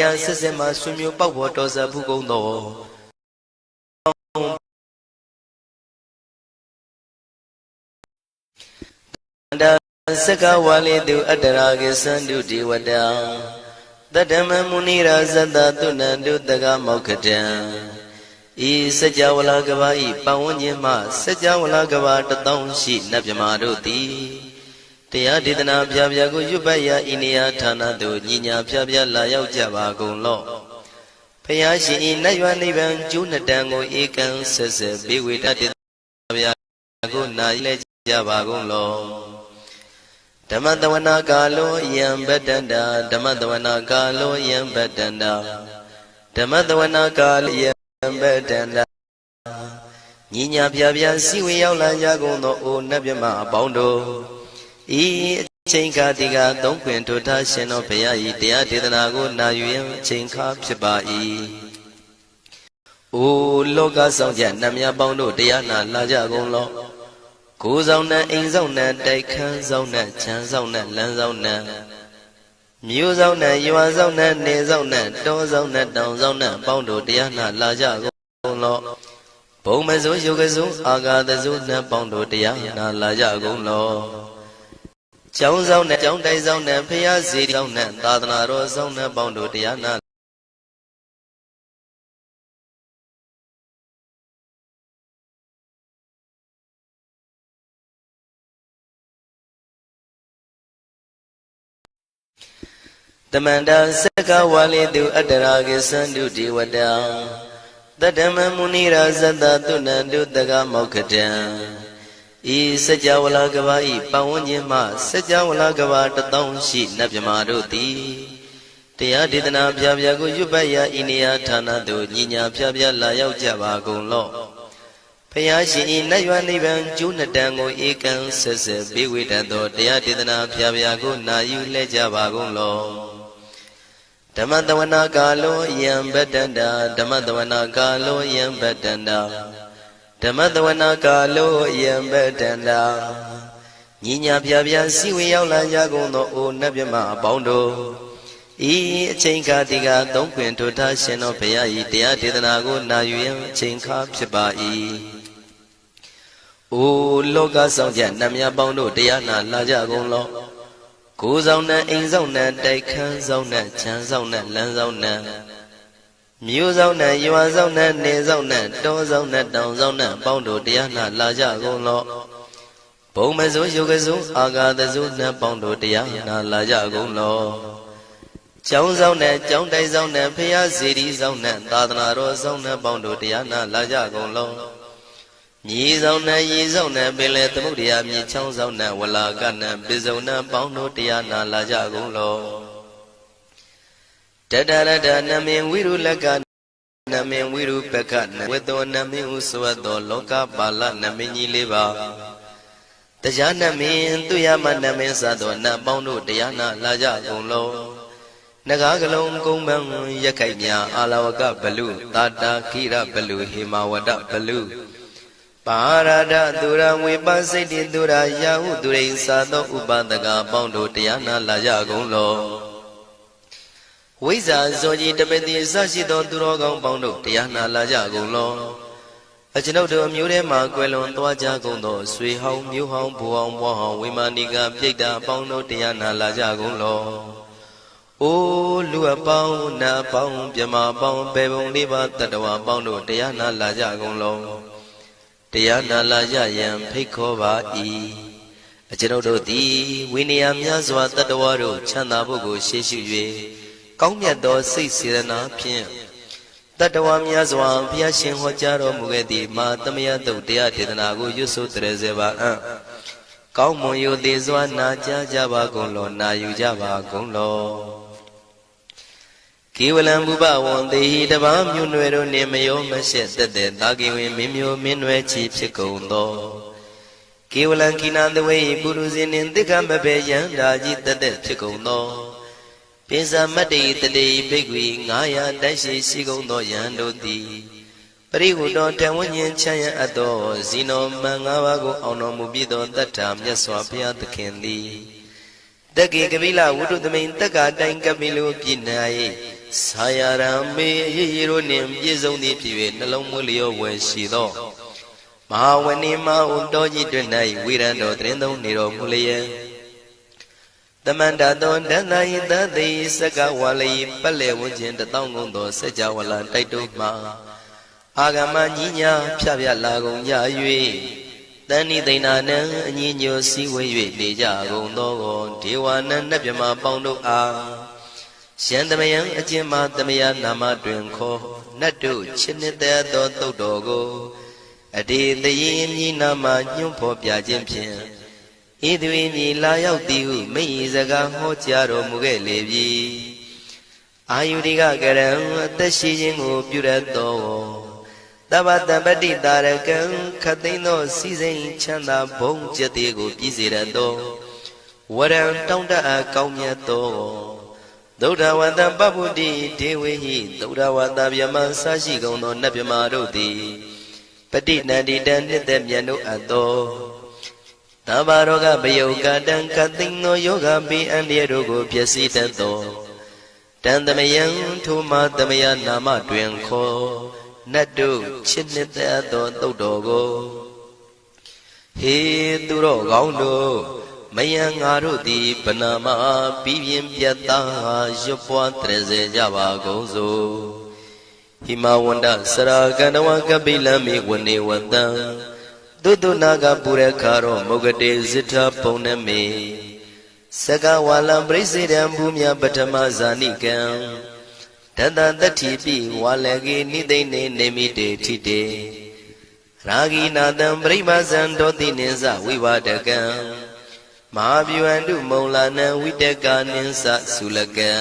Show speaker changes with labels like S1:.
S1: ရာဆက်ဆက်မှဆွေမျိုးပေါက်ဖို့တော်စပ်ဘူးကုန်သောတစကဝါလိတုအတ္တရာကိသန္တုဒီဝတံတတ္တမမုနိရာဇတတုဏန္တုတကမောက္ခတံဤစကြဝဠာကဘာဤပဝန်းကျင်မှစကြဝဠာကဘာတသောရှိနတ်မြမာတို့သည် တရားဒေသနာပြပြကိုရွတ်ပတ်ရာဤနေရာဌာနသို့ညီညာပြပြလာရောက်ကြပါကုန်လော့ဖယားရှင်ဤနတ်ရွာနိဗ္ဗာန်ကျိုးနှစ်တန်ကိုဧကံဆက်ဆက်ဘေဝေတတေဗျာကိုနာလဲကြပါကုန်လော့ဓမ္မတဝနာကာလောယံဗတ္တန္တာဓမ္မတဝနာကာလောယံဗတ္တန္တာဓမ္မတဝနာကာလောယံဗတ္တန္တာညီညာပြပြစီဝေရောက်လာကြကုန်သောအိုနတ်မြမအပေါင်းတို့ ဤအချိန်ခါဒီကသုံးခွင်ထိုထားရှင်တော်ဘုရားဤတရားဒေသနာကိုနာယူရင်အချိန်ခါဖြစ်ပါ၏အိုလောကဆောင်ကြနတ်မြပေါင်းတို့တရားနာလာကြကုန်လော့ကိုယ်ဆောင်နဲ့အိမ်ဆောင်နဲ့တိုက်ခန်းဆောင်နဲ့ခြံဆောင်နဲ့လမ်းဆောင်နဲ့မြို့ဆောင်နဲ့ရွာဆောင်နဲ့နေဆောင်နဲ့တောဆောင်နဲ့တောင်ဆောင်နဲ့ပေါင်းတို့တရားနာလာကြကုန်လော့ဘုံမစိုးယုတ်ကစိုးအာဂါတစိုးနဲ့ပေါင်းတို့တရားနာလာကြကုန်လော့ ကျောင်းဆောင်နဲ့ကျောင်းတိုက်ဆောင်နဲ့ဖျားစီဆောင်နဲ့သာသနာတော်ဆောင်နဲ့ပေါင်းတို့တရားနာတမန္တာစကဝါလိတုအတ္တရာကိသန္တုဒီဝတံတတ္တမမုနိရာဇတတုဏန္တုတကမောက္ခတံ ဤစัจ java လာကဘာဤပဝန်းကျင်မှစัจ java လာကဘာတသောရှိနတ်မြမာတို့သည်တရားဒေသနာပြပြကိုရွတ်ပတ်ရာဤနေရာဌာနသို့ညီညာပြပြလာရောက်ကြပါကုန်လော့ဖယားရှင်ဤနတ်ရွာနိဗ္ဗာန်ကျိုးနှစ်တန်ကိုဧကံဆက်ဆက်ဘေဝိတတ်သောတရားဒေသနာပြပြကိုနာယူလဲကြပါကုန်လော့ဓမ္မတဝနာကာလောယံဗတ္တန္တာဓမ္မတဝနာကာလောယံဗတ္တန္တာ ဓမ္မတဝနာကာလောယံဗတ္တန္တာညီညာပြပြစီဝေရောက်လာကြကုန်သောအိုနတ်မြမအပေါင်းတို့ဤအချိန်ခါဒီကသုံးခွင်ထိုထားရှင်တော်ဘုရားဤတရားဒေသနာကိုနာယူရင်အချိန်ခါဖြစ်ပါ၏အိုလောကဆောင်ကြနတ်မြတ်ပေါင်းတို့တရားနာလာကြကုန်လော့ကိုယ်ဆောင်နဲ့အိမ်ဆောင်နဲ့တိုက်ခန်းဆောင်နဲ့ခြံဆောင်နဲ့လမ်းဆောင်နဲ့ မြို့ဆောင်နဲ့ရွာဆောင်နဲ့နေဆောင်နဲ့တောဆောင်နဲ့တောင်ဆောင်နဲ့ပေါင်းတို့တရားနာလာကြကုန်လော့ဘုံမစိုးယုတ်ကစိုးအာဂါတစိုးနဲ့ပေါင်းတို့တရားနာလာကြကုန်လော့ကျောင်းဆောင်နဲ့ကျောင်းတိုက်ဆောင်နဲ့ဖျားစီရီဆောင်နဲ့သာသနာတော်ဆောင်နဲ့ပေါင်းတို့တရားနာလာကြကုန်လော့မြေဆောင်နဲ့ရေဆောင်နဲ့ပင်လေသမုဒ္ဒရာမြေချောင်းဆောင်နဲ့ဝလာကနဲ့ပိစုံနဲ့ပေါင်းတို့တရားနာလာကြကုန်လော တတရတနမင်ဝိရုလကနမင်ဝိရုပကနဝေတောနမင်ဥသဝတောလောကပါလနမင်ကြီးလေးပါတရားနမင်သူရမနမင်စသောနတ်ပေါင်းတို့တရားနာလာကြကုန်လောနဂါကလုံးကုံမံရက်ခိုက်မြအာလဝကဘလူတာတာခိရဘလူဟေမဝဒဘလူပါရဒသူရဝေပစိတ်တိသူရယာဟုသူရိသာသောဥပဒကပေါင်းတို့တရားနာလာကြကုန်လော ဝိဇ္ဇာဇောကြီးတပတိအစရှိသောသူတော်ကောင်းပေါင်းတို့တရားနာလာကြကုန်လောအကျွန်ုပ်တို့အမျိုးထဲမှာကွယ်လွန်သွားကြကုန်သောဆွေဟောင်းမျိုးဟောင်းဘူဟောင်းဘွားဟောင်းဝိမာနိကပြိတ္တာပေါင်းတို့တရားနာလာကြကုန်လောအိုးလူအပေါင်းနာပေါင်းမြမပေါင်းပေပုံလေးပါတတ္တဝါပေါင်းတို့တရားနာလာကြကုန်လောတရားနာလာရယံဖိတ်ခေါ်ပါ၏အကျွန်ုပ်တို့သည်ဝိနည်းများစွာတတ္တဝါတို့ချမ်းသာဖို့ကိုရှေ့ရှု၍ ကောင်းမြတ်သောစိတ်စေတနာဖြင့်တတ္တဝါများစွာဘုရားရှင်ဟောကြားတော်မူခဲ့သည့်မာသမယတုတ်တရားဒေသနာကိုရွတ်ဆိုတရစေပါအံ့ကောင်းမွန်ယိုသေးစွာနာကြားကြပါကုန်လောနာယူကြပါကုန်လောကေဝလံဘုဘဝံတေဟိတပါမြို့နွယ်တို့နေမယောမရှက်သက်တဲ့တာကေဝင်မင်းမျိုးမင်းနွယ်ချီဖြစ်ကုန်သောကေဝလံကိနာတဝေပုရုဇင်းနှင့်တိက္ခမဘေယံဓာကြီးတသက်ဖြစ်ကုန်သော ပိစမတ္တိတတိဘိက္ခွေ900တိုက်ရှိရှိကုန်သောယံတို့သည်ပရိဟုတော်တဝဉ္ဉ္ချမ်းရအပ်သောဇီနောမန်၅ပါးကိုအောင်တော်မူပြီးသောတတ္ထာမြတ်စွာဘုရားသခင်သည်တက္ကေကပိလဝုဒ္ဓသမိန်တက္ကာတိုင်ကပိလုပြည်၌ဆာယရံမေအရေးရတို့နှင့်ပြည့်စုံသည်ဖြစ်၍နှလုံးမွေးလျောဝယ်ရှိသောမဟာဝဏိမဥတော်ကြီးတွင်၌ဝိရံတော်တရင်သုံးနေတော်မူလျက်တ မန္တသောတန်သာယသတိစကဝါလိပတ်လေဝန်းကျင်တထောင်ကုန်သောစัจ java လာတိုက်တုမှအာဂမညီညာဖြဖြလာကုန်ကြ၍တန်ဤသိဏနံအညီညွတ်စည်းဝေး၍နေကြကုန်သောဒေဝနံနတ်မြမပေါင်းတို့အားရှန္တမယံအကျဉ်းမသမယနာမတွင်ခေါ်နတ်တို့ချစ်နှစ်သက်သောတုတ်တော်ကိုအတေတရင်မြည်နာမညွန့်ဖော်ပြခြင်းဖြင့် ဤသူ၏မြည်လာရောက်သည်ဟုမိတ်ဤစကားဟောကြားတော်မူခဲ့လေပြီအာယုရိကကရံအသက်ရှိခြင်းကိုပြုရသောတဗ္ဗတံပတိတာရကံခတ်သိမ်းသောစီစိန်ချမ်းသာဘုံကျက်သေးကိုပြည့်စေရသောဝရံတောင်းတအပ်ကောင်းမြတ်သောသုဒ္ဓဝတ္တပပ္ပုတိဒေဝေဟိသုဒ္ဓဝတ္တဗျမဆရှိကုန်သောနတ်မြမာတို့သည်ပฏิနန္တိတံနှစ်သက်မြတ်တို့အပ်သော သဗ္ဗရောဂပယုတ်ကတံကသိင်သောယောဂပိအန္တရတို့ကိုပျက်စီးတတ်သောတန်တမယံထိုမတမယနာမတွင်ခေါ်နတ်တို့ချစ်နှစ်သက်သောတုတ်တော်ကိုဟေသူတော်ကောင်းတို့မယံငါတို့သည်ဗနာမပြီးပြင်းပြတ်သားရွတ်ပွားတရစေကြပါကုန်စို့ဟိမဝန္တစရာကန္တဝကပိလမိဝနေဝတံ သုတုနာကပုရခါရောမုဂတေဇိထပုံနမေစကဝါလံပရိစေတံဘူမြပထမဇာနိကံတတတတ္ထိပိဝါလကေနိသိနေနေမိတေထိတေရာဂိနာတံပရိမဇံတောတိနိသဝိဝါဒကံမဟာဗျူဟန္တုမௌလာနံဝိတကာနိသသုလကံ